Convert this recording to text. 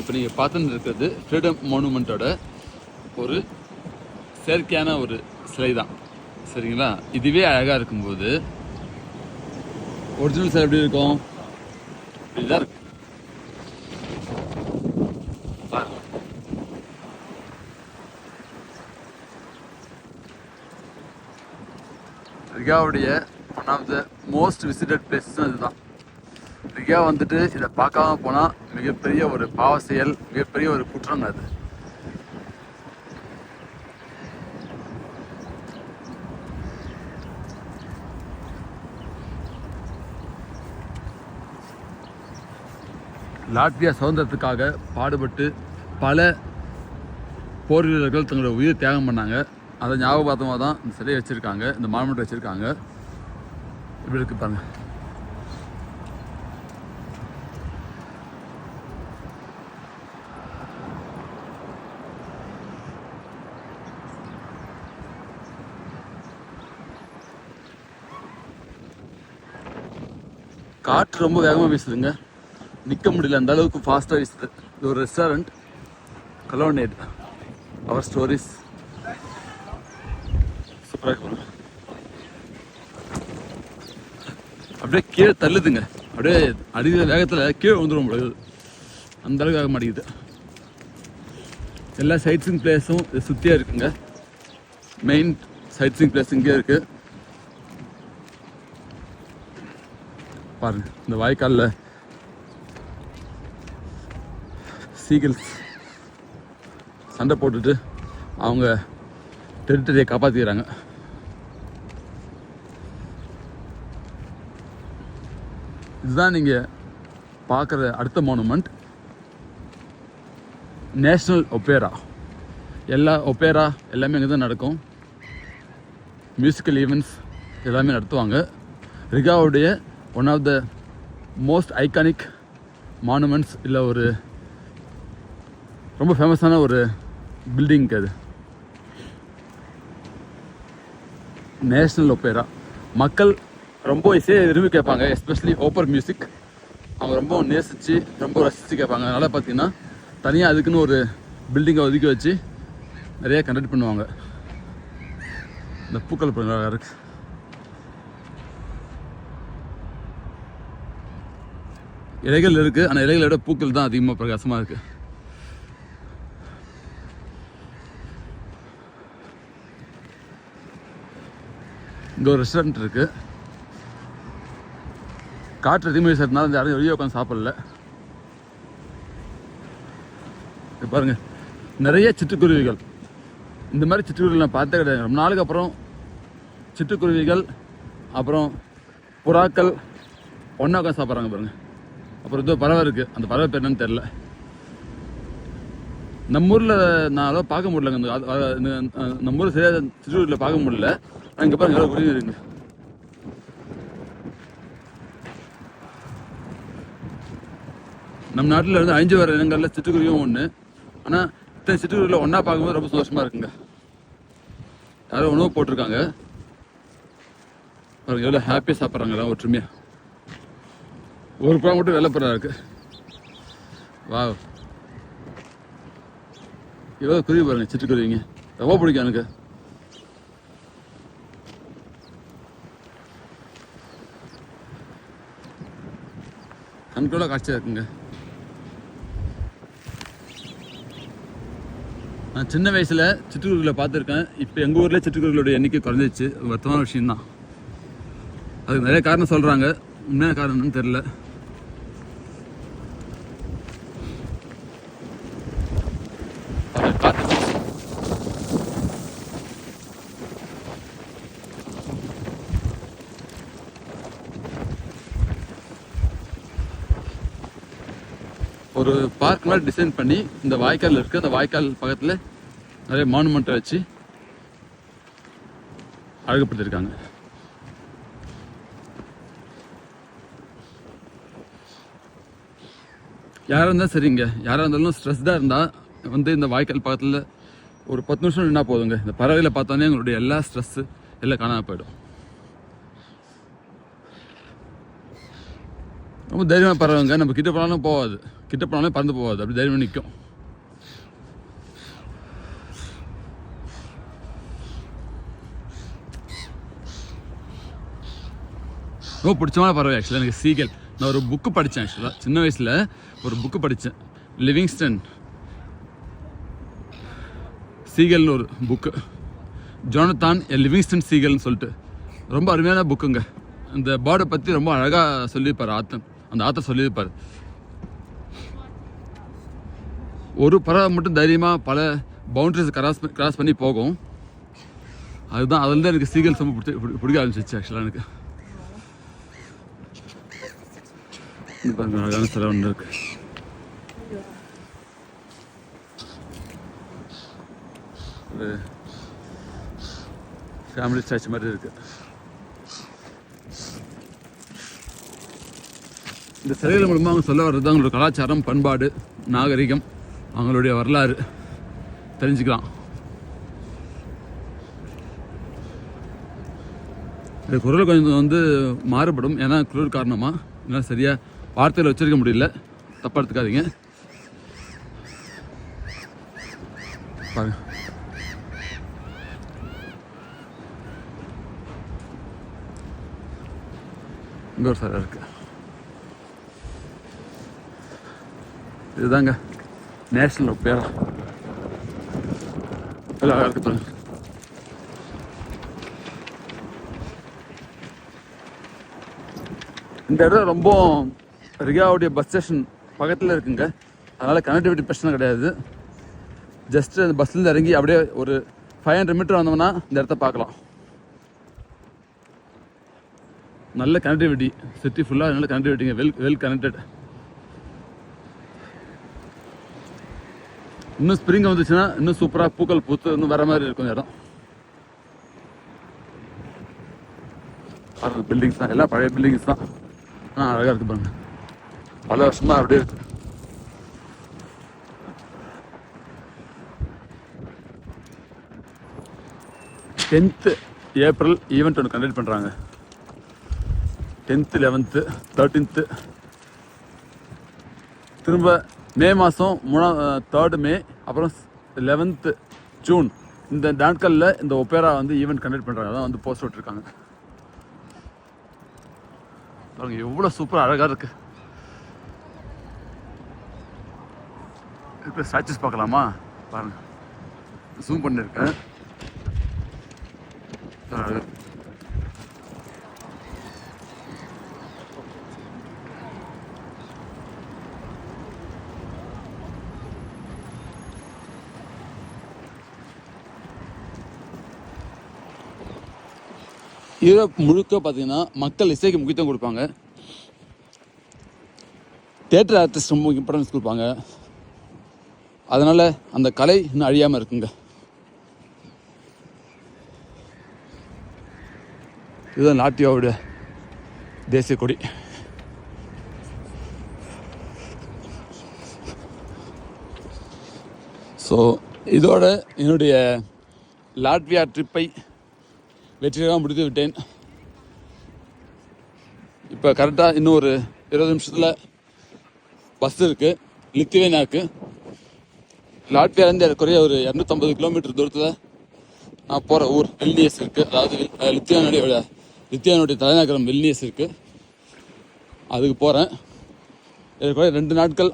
இப்போ நீங்கள் பார்த்துன்னு இருக்கிறது ஃப்ரீடம் மானுமெண்ட்டோட ஒரு செயற்கையான ஒரு சிலை தான். சரிங்களா? இதுவே அழகாக இருக்கும்போது ஒரிஜினல் சிலை எப்படி இருக்கும்? இப்படிதான் இருக்கு. பாருங்க. One of the most visited places இதுதான் ரிகா வந்துட்டு இதை பார்க்காம போனால் மிகப்பெரிய ஒரு பாவ செயல் மிகப்பெரிய ஒரு குற்றங்க அது. லாட்வியா சுதந்திரத்துக்காக பாடுபட்டு பல போர் வீரர்கள் தங்களோட உயிர் தியாகம் பண்ணாங்க. அதை ஞாபகார்த்தமாக தான் இந்த சிலையை வச்சுருக்காங்க இந்த மானுமெண்ட் வச்சுருக்காங்க. இப்படி இருக்கு பாருங்க. காற்று ரொம்ப வேகமாக வீசுதுங்க. நிற்க முடியல அந்த அளவுக்கு ஃபாஸ்ட்டாக வீசுது. இது ஒரு ரெஸ்டாரண்ட் கலோனேட் அவர் ஸ்டோரிஸ் சூப்பராக இருக்கு அப்படியே கீழே தள்ளுதுங்க. அப்படியே அடிக்கிற வேகத்தில் கீழே வந்துடும் பொழுது அந்த அளவுக்கு ஆக மாட்டேங்குது எல்லா சைட்ஸிங் பிளேஸும் இது சுற்றியாக இருக்குங்க. மெயின் சைட்ஸிங் பிளேஸ் இங்கே இருக்குது பாருங்க இந்த வாய்க்காலில் சீகிள்ஸ் சண்டை போட்டுட்டு அவங்க டெரிட்டரியை காப்பாற்றிக்கிறாங்க இதுதான் நீங்கள் பார்க்குற அடுத்த மானுமெண்ட் நேஷ்னல் ஒப்பேரா எல்லா ஒப்பேரா எல்லாமே இங்கே தான் நடக்கும். மியூசிக்கல் ஈவெண்ட்ஸ் எல்லாமே நடத்துவாங்க. ரிகாவுடைய one of the most iconic monuments இல்லை ஒரு ரொம்ப ஃபேமஸான ஒரு பில்டிங் அது. நேஷ்னல் ஒப்பேரா மக்கள் ரொம்ப இசையை விரும்பி கேட்பாங்க எஸ்பெஷலி ஓப்பர் மியூசிக் அவங்க ரொம்ப நேசித்து ரொம்ப ரசித்து கேட்பாங்க. அதனால் பார்த்தீங்கன்னா தனியாக அதுக்குன்னு ஒரு பில்டிங்கை ஒதுக்கி வச்சு நிறைய கண்டக்ட் பண்ணுவாங்க. இந்த பூக்கள் பண்ணுறாங்க இருக்குது இலைகள் இருக்குது ஆனால் இலைகளை விட பூக்கள் தான் அதிகமாக பிரகாசமாக இருக்குது இங்கே ஒரு ரெஸ்டாரண்ட் இருக்குது காற்று அதிகமாக வீசுறதுனால இந்த யாரும் வெளியே உட்காந்து சாப்பிடல. பாருங்கள் பாருங்க. நிறைய சிட்டுக்குருவிகள். இந்த மாதிரி சிட்டுக்குருவிகள் நான் பார்த்தே கிடையாது. ரொம்ப நாளுக்கு அப்புறம் சிட்டுக்குருவிகள் அப்புறம் புறாக்கள் ஒன்றா உட்காந்து சாப்பிட்றாங்க பாருங்கள் அப்புறம் இதோ பறவை இருக்குது அந்த பறவை பேர் என்னன்னு தெரில நம்ம ஊரில் நான் அதாவது பார்க்க முடியலங்க. அந்த நம்ம ஊர் சரியாக சிட்டுக்குருவியில் பார்க்க முடியல. அங்கே பாருங்க எவ்வளோ குருவி இருக்குங்க நம்ம நாட்டில் இருந்து அழிஞ்சு வர இனங்களில் சிட்டுக்குருவியும் ஒன்று ஆனால் இத்தனை சிட்டுக்குருவியில் ஒன்றா பார்க்கும்போது ரொம்ப சந்தோஷமாக இருக்குங்க. யாரோ உணவு போட்டிருக்காங்க. பாருங்க எவ்வளோ ஹாப்பியாக சாப்பிட்றாங்க எல்லாம் ஒற்றுமையாக ஒரு பழம் மட்டும் வெள்ளப்புறா இருக்கு. வா. எவ்வளோ குருவி பாருங்க சிட்டுக்குருவிங்க ரொம்ப பிடிக்கும் எனக்கு. கண்கூட காட்சியாக இருக்குங்க. நான் சின்ன வயசில் சிட்டுக்குருவிகளை பார்த்துருக்கேன். இப்போ எங்கள் ஊரில் சிட்டுக்குருவிகளோட எண்ணிக்கை குறைஞ்சிச்சு வருத்தமான விஷயம்தான். அதுக்கு நிறைய காரணம் சொல்கிறாங்க உண்மையான காரணம்னு தெரில ஒரு பார்க் மாதிரி டிசைன் பண்ணி இந்த வாய்க்கால் இருக்குது அந்த வாய்க்கால் பக்கத்தில் நிறைய மானுமெண்ட்டை வச்சு அழகுபடுத்திருக்காங்க. யாராக இருந்தாலும் சரிங்க யாராக இருந்தாலும் ஸ்ட்ரெஸ்டாக இருந்தால் வந்து இந்த வாய்க்கால் பக்கத்தில் ஒரு பத்து நிமிஷம் நின்னா போதுங்க. இந்த பறவைகளை பார்த்தோன்னே எங்களுடைய எல்லா ஸ்ட்ரெஸ்ஸு எல்லாம் காணாமல் போயிடும். ரொம்ப தைரியமாக பறவைங்க. நம்ம கிட்ட போனாலும் போகாது. கிட்ட போனாலே பறந்து போகாது. அப்படி தைரியம் நிற்கும் ரொம்ப பிடிச்சமான பறவை ஆக்சுவலாக எனக்கு சீகல் நான் ஒரு புக்கு படித்தேன் ஆக்சுவலாக சின்ன வயசில் ஒரு புக்கு படித்தேன் லிவிங்ஸ்டன் சீகல்னு ஒரு புக்கு ஜோனத்தான் எ லிவிங்ஸ்டன் சீகல்னு சொல்லிட்டு. ரொம்ப அருமையான புக்குங்க இந்த பேர்டை பற்றி ரொம்ப அழகாக சொல்லியிருப்பார் ஆத்தன். அந்த ஆத்தர் சொல்லியிருப்பார். ஒரு பறவை மட்டும் தைரியமாக பல பவுண்ட்ரிஸ் கிராஸ் கிராஸ் பண்ணி போகும். அதுதான் அதில் தான் எனக்கு சீகல்ஸ் ரொம்ப பிடிச்சி பிடி- பிடிக்க ஆரம்பிச்சிச்சு ஆக்சுவலாக எனக்கு. பாருங்க அழகான சிலை ஒன்று இருக்கு. ஒரு ஃபேமிலி ஸ்டாச்சு மாதிரி இருக்கு. இந்த சிலைகள் மூலமாக அவங்க சொல்ல வர்றது அவங்களோட கலாச்சாரம் பண்பாடு நாகரிகம். அவங்களுடைய வரலாறு தெரிஞ்சுக்கலாம். இந்த குரல் கொஞ்சம் வந்து மாறுபடும். ஏன்னா குரல் காரணமாக என்னால் சரியாக வார்த்தையில் வச்சிருக்க முடியல. தப்பாக எடுத்துக்காதீங்க. பாருங்க. இங்கே ஒரு சார் இருக்கு. இதுதாங்க. நேஷனல் பேரா. அழகாக இருக்கு இந்த இடம் ரொம்ப ரிகாவுடைய பஸ் ஸ்டேஷன் பக்கத்தில் இருக்குங்க. அதனால் கனெக்டிவிட்டி பிரச்சனை கிடையாது. ஜஸ்ட்டு அந்த பஸ்லேருந்து இறங்கி அப்படியே ஒரு ஃபைவ் ஹண்ட்ரட் மீட்டர் வந்தோம்னா இந்த இடத்த பார்க்கலாம். நல்ல கனெக்டிவிட்டி சிட்டி ஃபுல்லாக நல்ல கனெக்டிவிட்டிங்க வெல் வெல் கனெக்டட் இன்னும் ஸ்ப்ரிங் வந்துச்சுன்னா இன்னும் சூப்பராக பூக்கள் பூத்து இன்னும் வர மாதிரி இருக்கும் இடம். பில்டிங்ஸ் தான். எல்லாம் பழைய பில்டிங்ஸ் தான். ஆ அழகாக இருக்குது பாருங்க. பல வருஷமாக அப்படியே இருக்கு. டென்த்து ஏப்ரல் ஈவெண்ட் ஒன்று கண்டக்ட் பண்ணுறாங்க டென்த்து லெவன்த்து தேர்ட்டீன்த்து திரும்ப மே மாதம் மூணா தேர்டு மே அப்புறம் லெவன்த்து ஜூன் இந்த நாட்களில் இந்த ஒப்பேரா வந்து ஈவெண்ட் கண்டக்ட் பண்ணுறாங்க அதான் வந்து போஸ்ட் விட்டுருக்காங்க பாருங்க எவ்வளோ சூப்பராக அழகாக இருக்கு. இப்போ ஸ்டாச்சுஸ் பார்க்கலாமா? பாருங்க. ஜூம் பண்ணியிருக்கேன் அழகாக யூரோப் முழுக்க பார்த்தீங்கன்னா மக்கள் இசைக்கு முக்கியத்துவம் கொடுப்பாங்க. தேட்டர் ஆர்டிஸ்ட் ரொம்ப இம்பார்ட்டன்ஸ் கொடுப்பாங்க. அதனால் அந்த கலை இன்னும் அழியாமல் இருக்குங்க. இதுதான் லாட்டியாவுடைய தேசிய கொடி. ஸோ இதோட என்னுடைய லாட்வியா ட்ரிப்பை வெற்றிகரமாக முடித்து விட்டேன். இப்போ கரெக்டாக இன்னும் ஒரு இருபது நிமிஷத்தில் பஸ் இருக்குது லித்துவேனியாவுக்கு. லாட்வியாலேருந்து ஏறக்குறைய ஒரு இரநூத்தம்பது கிலோமீட்டர் தூரத்தில் நான் போகிற ஊர் வில்னியஸ் இருக்குது அதாவது லித்தியானுடைய லித்தியானுடைய தலைநகரம் வில்னியஸ் இருக்குது அதுக்கு போகிறேன் ஏறக்குறைய ரெண்டு நாட்கள்